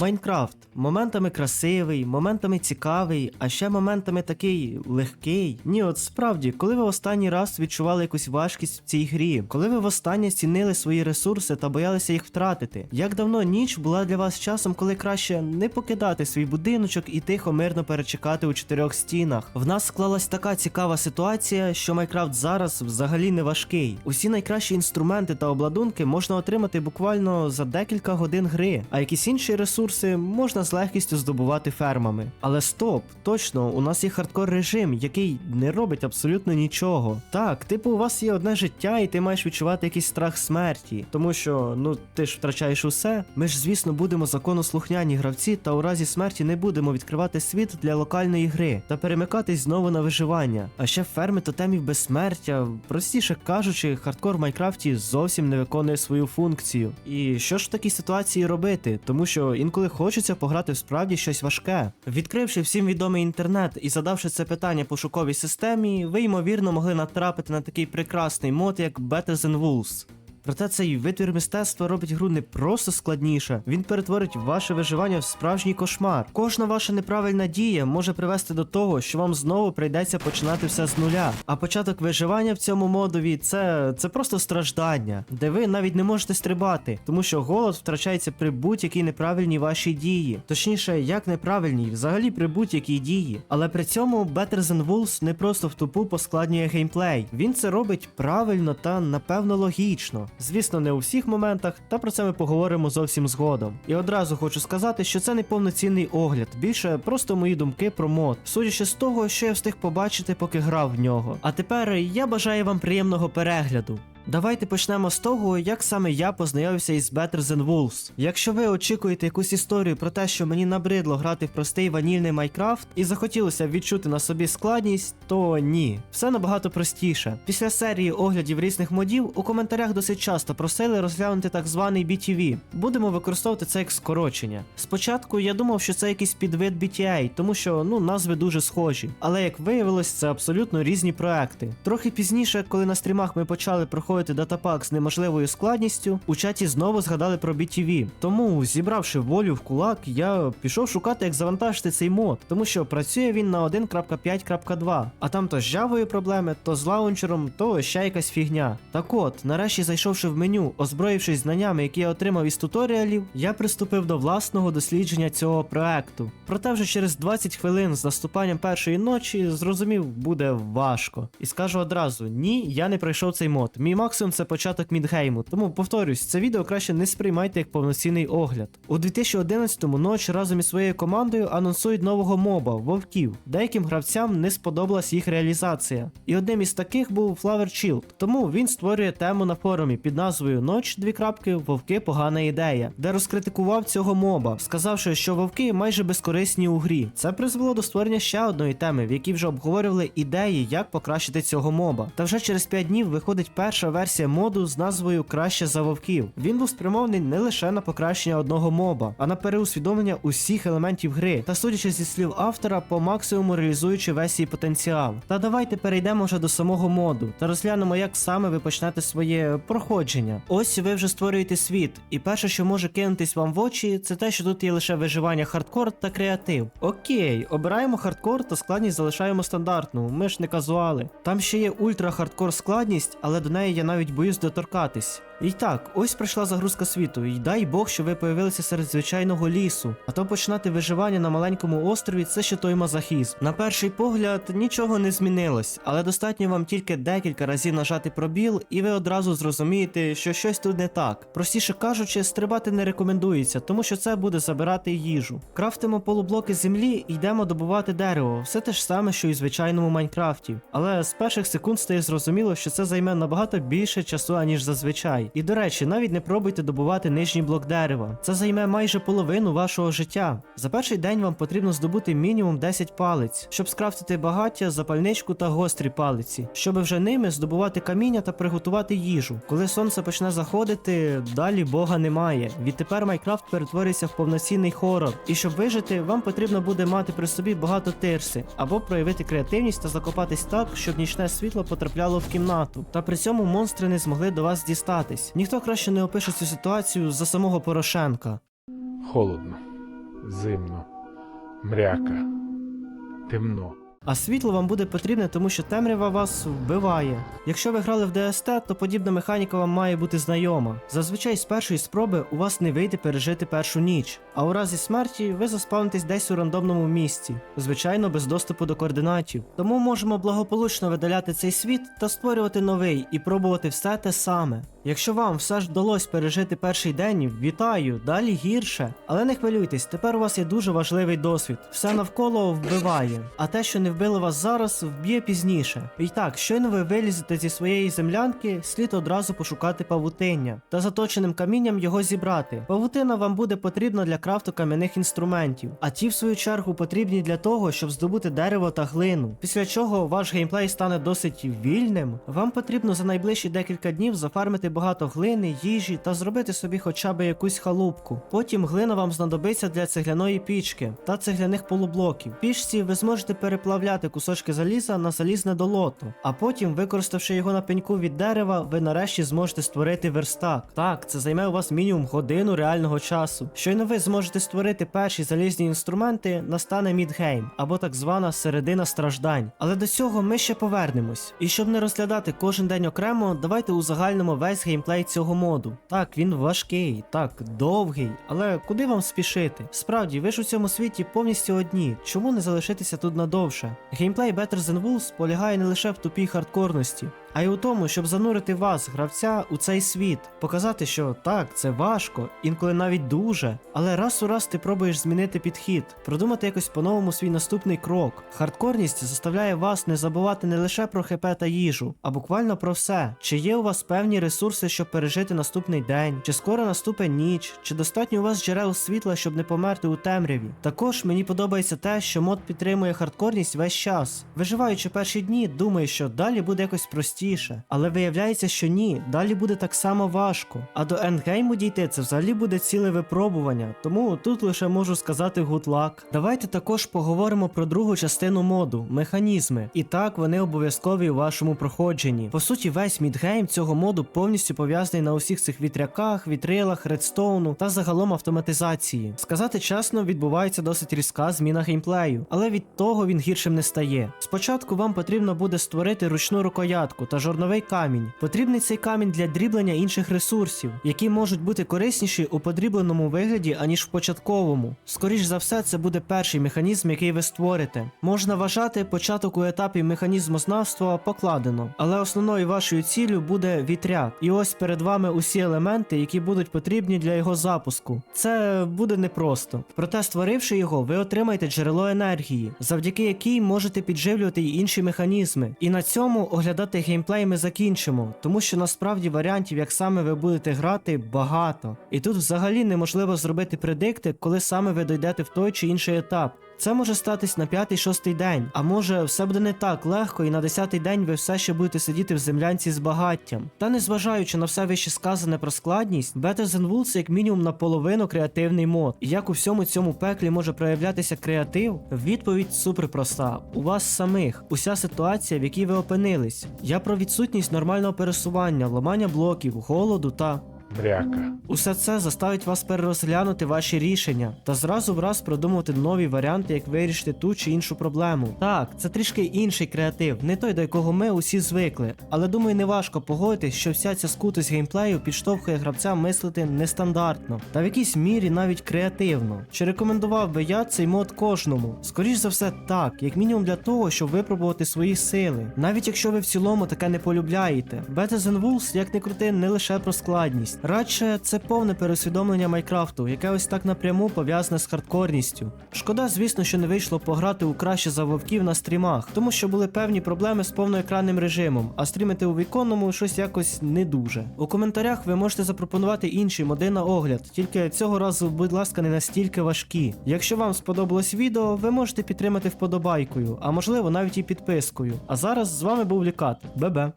Майнкрафт моментами красивий, моментами цікавий, а ще моментами такий легкий. Ні, от справді, коли ви останній раз відчували якусь важкість в цій грі, коли ви востаннє цінили свої ресурси та боялися їх втратити, як давно ніч була для вас часом, коли краще не покидати свій будиночок і тихо мирно перечекати у чотирьох стінах. В нас склалась така цікава ситуація, що Майнкрафт зараз взагалі не важкий. Усі найкращі інструменти та обладунки можна отримати буквально за декілька годин гри, а якісь інші ресурси можна з легкістю здобувати фермами. Але стоп, точно, у нас є хардкор режим, який не робить абсолютно нічого. Так, типу, у вас є одне життя, і ти маєш відчувати якийсь страх смерті, тому що ну ти ж втрачаєш усе. Ми ж, звісно, будемо законослухняні гравці, та у разі смерті не будемо відкривати світ для локальної гри та перемикатись знову на виживання. А ще ферми тотемів безсмертя, простіше кажучи, хардкор в Майнкрафті зовсім не виконує свою функцію. І що ж в такій ситуації робити? Тому що інколи хочеться пограти в справді щось важке. Відкривши всім відомий інтернет і задавши це питання пошуковій системі, ви ймовірно могли натрапити на такий прекрасний мод, як Better Than Wolves. Проте цей витвір мистецтва робить гру не просто складніше, він перетворить ваше виживання в справжній кошмар. Кожна ваша неправильна дія може привести до того, що вам знову прийдеться починати все з нуля. А початок виживання в цьому модові це, це просто страждання, де ви навіть не можете стрибати, тому що голод втрачається при будь-якій неправильній вашій дії. Точніше, як неправильній, взагалі при будь-якій дії. Але при цьому Better Than Wolves не просто в тупу поскладнює геймплей. Він це робить правильно та напевно логічно. Звісно, не у всіх моментах, та про це ми поговоримо зовсім згодом. І одразу хочу сказати, що це не повноцінний огляд, більше просто мої думки про мод, судячи з того, що я встиг побачити, поки грав в нього. А тепер я бажаю вам приємного перегляду. Давайте почнемо з того, як саме я познайомився із Better Than Wolves. Якщо ви очікуєте якусь історію про те, що мені набридло грати в простий ванільний Майнкрафт і захотілося відчути на собі складність, то ні, все набагато простіше. Після серії оглядів різних модів у коментарях досить часто просили розглянути так званий BTV. Будемо використовувати це як скорочення. Спочатку я думав, що це якийсь підвид BTA, тому що ну назви дуже схожі. Але як виявилось, це абсолютно різні проекти. Трохи пізніше, коли на стрімах ми почали проходити датапак з неможливою складністю, у чаті знову згадали про BTV. Тому, зібравши волю в кулак, я пішов шукати, як завантажити цей мод, тому що працює він на 1.5.2, а там то з Java проблеми, то з лаунчером, то ще якась фігня. Так от, нарешті зайшовши в меню, озброївшись знаннями, які я отримав із туторіалів, я приступив до власного дослідження цього проекту. Проте вже через 20 хвилин з наступанням першої ночі зрозумів, буде важко. І скажу одразу: ні, я не пройшов цей мод. Мій максимум це початок мідгейму. Тому повторюсь, це відео краще не сприймайте як повноцінний огляд. У 2011-му ноч разом із своєю командою анонсують нового моба вовків. Деяким гравцям не сподобалась їх реалізація. І одним із таких був Flower Shield. Тому він створює тему на форумі під назвою Ноч дві крапки Вовки погана ідея, де розкритикував цього моба, сказавши, що вовки майже безкорисні у грі. Це призвело до створення ще одної теми, в якій вже обговорювали ідеї, як покращити цього моба. Та вже через 5 днів виходить перша версія моду з назвою Краще за вовків. Він був спрямований не лише на покращення одного моба, а на переусвідомлення усіх елементів гри, та судячи зі слів автора, по максимуму реалізуючи весь її потенціал. Та давайте перейдемо вже до самого моду та розглянемо, як саме ви почнете своє проходження. Ось ви вже створюєте світ, і перше, що може кинутись вам в очі, це те, що тут є лише виживання хардкор та креатив. Окей, обираємо хардкор та складність залишаємо стандартну. Ми ж не казуали. Там ще є ультра хардкор складність, але до неї я навіть боюсь доторкатись. І так, ось прийшла загрузка світу, і дай Бог, що ви появилися серед звичайного лісу. А то починати виживання на маленькому острові це ще той мазохізм. На перший погляд нічого не змінилось, але достатньо вам тільки декілька разів нажати пробіл, і ви одразу зрозумієте, що щось тут не так. Простіше кажучи, стрибати не рекомендується, тому що це буде забирати їжу. Крафтимо полублоки землі і йдемо добувати дерево. Все те ж саме, що і в звичайному Майнкрафті. Але з перших секунд стає зрозуміло, що це займе набагато більше часу, аніж зазвичай. І до речі, навіть не пробуйте добувати нижній блок дерева. Це займе майже половину вашого життя. За перший день вам потрібно здобути мінімум 10 палиць, щоб скрафтити багаття, запальничку та гострі палиці, щоб вже ними здобувати каміння та приготувати їжу. Коли сонце почне заходити, далі бога немає. Відтепер Майнкрафт перетворюється в повноцінний хорор. І щоб вижити, вам потрібно буде мати при собі багато тирси, або проявити креативність та закопатись так, щоб нічне світло потрапляло в кімнату. Та при цьому монстри не змогли до вас дістатись. Ніхто краще не опише цю ситуацію за самого Порошенка. Холодно. зимно, мряка, темно. А світло вам буде потрібне, тому що темрява вас вбиває. Якщо ви грали в ДСТ, то подібна механіка вам має бути знайома. Зазвичай з першої спроби у вас не вийде пережити першу ніч, а у разі смерті ви заспавнитесь десь у рандомному місці, звичайно, без доступу до координатів. Тому можемо благополучно видаляти цей світ та створювати новий і пробувати все те саме. Якщо вам все ж вдалося пережити перший день, вітаю, далі гірше. Але не хвилюйтесь, тепер у вас є дуже важливий досвід. Все навколо вбиває, а те, що не вбило вас зараз, вб'є пізніше. І так, щойно ви вилізете зі своєї землянки, слід одразу пошукати павутиння та заточеним камінням його зібрати. Павутина вам буде потрібна для крафту кам'яних інструментів, а ті, в свою чергу, потрібні для того, щоб здобути дерево та глину. Після чого ваш геймплей стане досить вільним. Вам потрібно за найближчі декілька днів зафармити багато глини, їжі та зробити собі хоча б якусь халупку. Потім глина вам знадобиться для цегляної пічки та цегляних полублоків. Пічці ви зможете переплавляти кусочки заліза на залізне долото, а потім, використавши його на пеньку від дерева, ви нарешті зможете створити верстак. Так, це займе у вас мінімум годину реального часу. Щойно ви зможете створити перші залізні інструменти, настане мідгейм або так звана середина страждань. Але до цього ми ще повернемось. І щоб не розглядати кожен день окремо, давайте узагальнимо весь геймплей цього моду. Так, він важкий, так, довгий, але куди вам спішити? Справді, ви ж у цьому світі повністю одні. Чому не залишитися тут надовше? Геймплей Better Than Wolves полягає не лише в тупій хардкорності. А й у тому, щоб занурити вас, гравця, у цей світ, показати, що так, це важко, інколи навіть дуже, але раз у раз ти пробуєш змінити підхід, продумати якось по-новому свій наступний крок. Хардкорність заставляє вас не забувати не лише про ХП та їжу, а буквально про все. Чи є у вас певні ресурси, щоб пережити наступний день, чи скоро наступить ніч, чи достатньо у вас джерел світла, щоб не померти у темряві. Також мені подобається те, що мод підтримує хардкорність весь час. Виживаючи перші дні, думаю, що далі буде якось простіше, але виявляється, що ні, далі буде так само важко. А до ендгейму дійти це взагалі буде ціле випробування, тому тут лише можу сказати good luck. Давайте також поговоримо про другу частину моду механізми. І так вони обов'язкові у вашому проходженні. По суті, весь мідгейм цього моду повністю пов'язаний на усіх цих вітряках, вітрилах, редстоуну та загалом автоматизації. Сказати чесно, відбувається досить різка зміна геймплею, але від того він гіршим не стає. Спочатку вам потрібно буде створити ручну рукоятку та жорновий камінь. Потрібний цей камінь для дріблення інших ресурсів, які можуть бути корисніші у подрібленому вигляді, аніж в початковому. Скоріш за все, це буде перший механізм, який ви створите. Можна вважати, початок у етапі механізмознавства покладено, але основною вашою ціллю буде вітряк. І ось перед вами усі елементи, які будуть потрібні для його запуску. Це буде непросто. Проте, створивши його, ви отримаєте джерело енергії, завдяки якій можете підживлювати й інші механізми. І на цьому оглядати геймплей ми закінчимо, тому що насправді варіантів, як саме ви будете грати, багато. І тут взагалі неможливо зробити предикти, коли саме ви дойдете в той чи інший етап. Це може статись на п'ятий-шостий день, а може все буде не так легко, і на десятий день ви все ще будете сидіти в землянці з багаттям. Та незважаючи на все вище сказане про складність, Better Than Wolves як мінімум наполовину креативний мод. І як у всьому цьому пеклі може проявлятися креатив? Відповідь супер проста. У вас самих уся ситуація, в якій ви опинились. Я про відсутність нормального пересування, ламання блоків, голоду та Мряка. Усе це заставить вас перерозглянути ваші рішення та зразу в раз продумувати нові варіанти, як вирішити ту чи іншу проблему. Так, це трішки інший креатив, не той, до якого ми усі звикли. Але думаю, не важко погодитись, що вся ця скутость геймплею підштовхує гравця мислити нестандартно, та в якійсь мірі навіть креативно. Чи рекомендував би я цей мод кожному? Скоріш за все, так, як мінімум для того, щоб випробувати свої сили. Навіть якщо ви в цілому таке не полюбляєте. Better Wolves, як не крути, не лише про складність. Радше це повне переусвідомлення Майкрафту, яке ось так напряму пов'язане з хардкорністю. Шкода, звісно, що не вийшло пограти у краще за вовків на стрімах, тому що були певні проблеми з повноекранним режимом, а стрімити у віконному щось якось не дуже. У коментарях ви можете запропонувати інші моди на огляд, тільки цього разу, будь ласка, не настільки важкі. Якщо вам сподобалось відео, ви можете підтримати вподобайкою, а можливо навіть і підпискою. А зараз з вами був Лікат. Бе-бе.